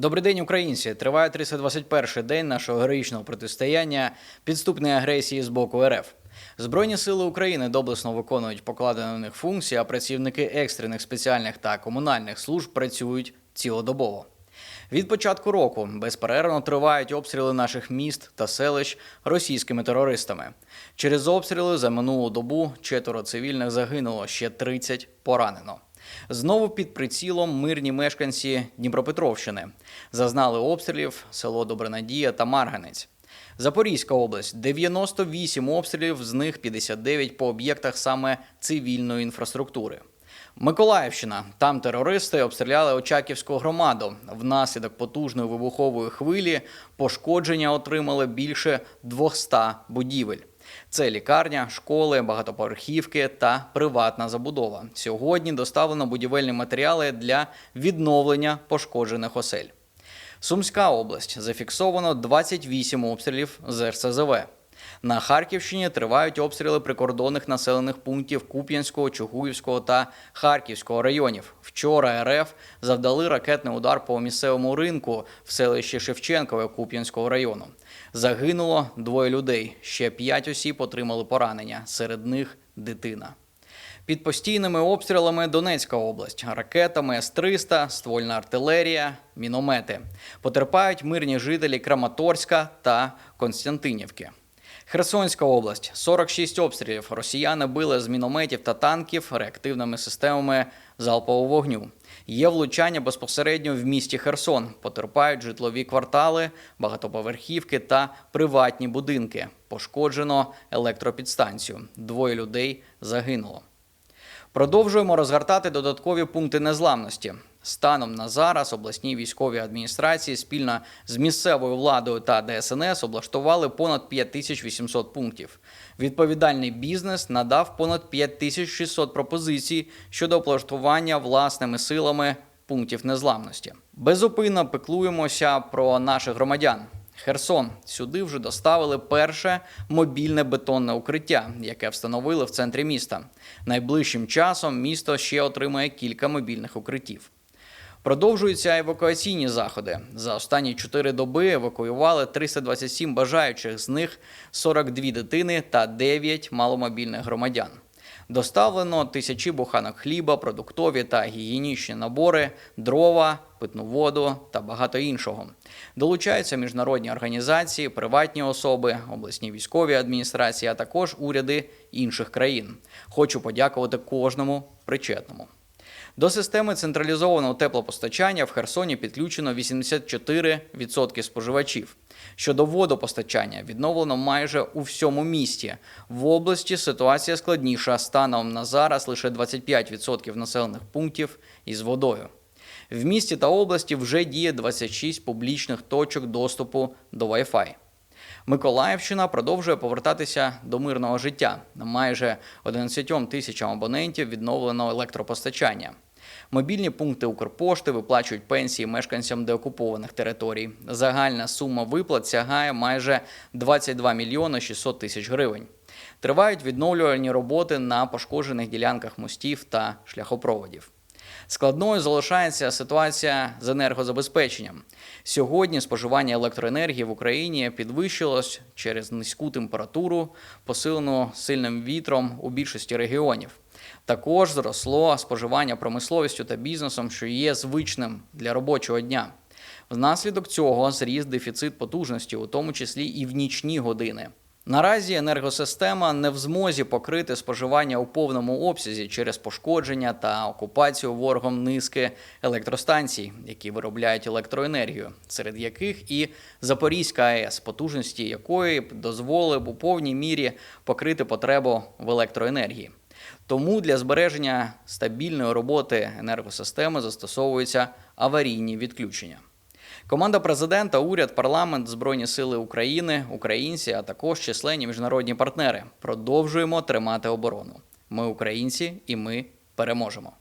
Добрий день, українці! Триває 321-й день нашого героїчного протистояння підступної агресії з боку РФ. Збройні сили України доблесно виконують покладені на них функції, а працівники екстрених спеціальних та комунальних служб працюють цілодобово. Від початку року безперервно тривають обстріли наших міст та селищ російськими терористами. Через обстріли за минулу добу четверо цивільних загинуло, ще 30 поранено. Знову під прицілом мирні мешканці Дніпропетровщини зазнали обстрілів село Добронадія та Марганець. Запорізька область 98 обстрілів, з них 59 по об'єктах саме цивільної інфраструктури. Миколаївщина. Там терористи обстріляли Очаківську громаду. Внаслідок потужної вибухової хвилі пошкодження отримали більше 200 будівель. Це лікарня, школи, багатоповерхівки та приватна забудова. Сьогодні доставлено будівельні матеріали для відновлення пошкоджених осель. Сумська область зафіксовано 28 обстрілів з РСЗВ. На Харківщині тривають обстріли прикордонних населених пунктів Куп'янського, Чугуївського та Харківського районів. Вчора РФ завдали ракетний удар по місцевому ринку в селищі Шевченкове Куп'янського району. Загинуло двоє людей. Ще п'ять осіб отримали поранення. Серед них дитина. Під постійними обстрілами Донецька область, ракетами С-300, ствольна артилерія, міномети. Потерпають мирні жителі Краматорська та Константинівки. Херсонська область 46 обстрілів. Росіяни били з мінометів та танків реактивними системами залпового вогню. Є влучання безпосередньо в місті Херсон. Потерпають житлові квартали, багатоповерхівки та приватні будинки. Пошкоджено електропідстанцію. Двоє людей загинуло. Продовжуємо розгортати додаткові пункти незламності. Станом на зараз обласні військові адміністрації спільно з місцевою владою та ДСНС облаштували понад 5800 пунктів. Відповідальний бізнес надав понад 5600 пропозицій щодо облаштування власними силами пунктів незламності. Безупинно пеклуємося про наших громадян. Херсон сюди вже доставили перше мобільне бетонне укриття, яке встановили в центрі міста. Найближчим часом місто ще отримає кілька мобільних укриттів. Продовжуються евакуаційні заходи. За останні чотири доби евакуювали 327 бажаючих, з них 42 дитини та 9 маломобільних громадян. Доставлено тисячі буханок хліба, продуктові та гігієнічні набори, дрова, питну воду та багато іншого. Долучаються міжнародні організації, приватні особи, обласні військові адміністрації, а також уряди інших країн. Хочу подякувати кожному причетному. До системи централізованого теплопостачання в Херсоні підключено 84% споживачів. Щодо водопостачання, відновлено майже у всьому місті. В області ситуація складніша. Станом на зараз лише 25% населених пунктів із водою. В місті та області вже діє 26 публічних точок доступу до Wi-Fi. Миколаївщина продовжує повертатися до мирного життя. Майже 11 тисячам абонентів відновлено електропостачання. Мобільні пункти Укрпошти виплачують пенсії мешканцям деокупованих територій. Загальна сума виплат сягає майже 22 мільйони 600 тисяч гривень. Тривають відновлювальні роботи на пошкоджених ділянках мостів та шляхопроводів. Складною залишається ситуація з енергозабезпеченням. Сьогодні споживання електроенергії в Україні підвищилось через низьку температуру, посилену сильним вітром у більшості регіонів. Також зросло споживання промисловістю та бізнесом, що є звичним для робочого дня. Внаслідок цього зріс дефіцит потужності, у тому числі і в нічні години. Наразі енергосистема не в змозі покрити споживання у повному обсязі через пошкодження та окупацію ворогом низки електростанцій, які виробляють електроенергію, серед яких і Запорізька АЕС, потужності якої б дозволили б у повній мірі покрити потребу в електроенергії. Тому для збереження стабільної роботи енергосистеми застосовуються аварійні відключення. Команда президента, уряд, парламент, збройні сили України, українці, а також численні міжнародні партнери продовжуємо тримати оборону. Ми українці, і ми переможемо.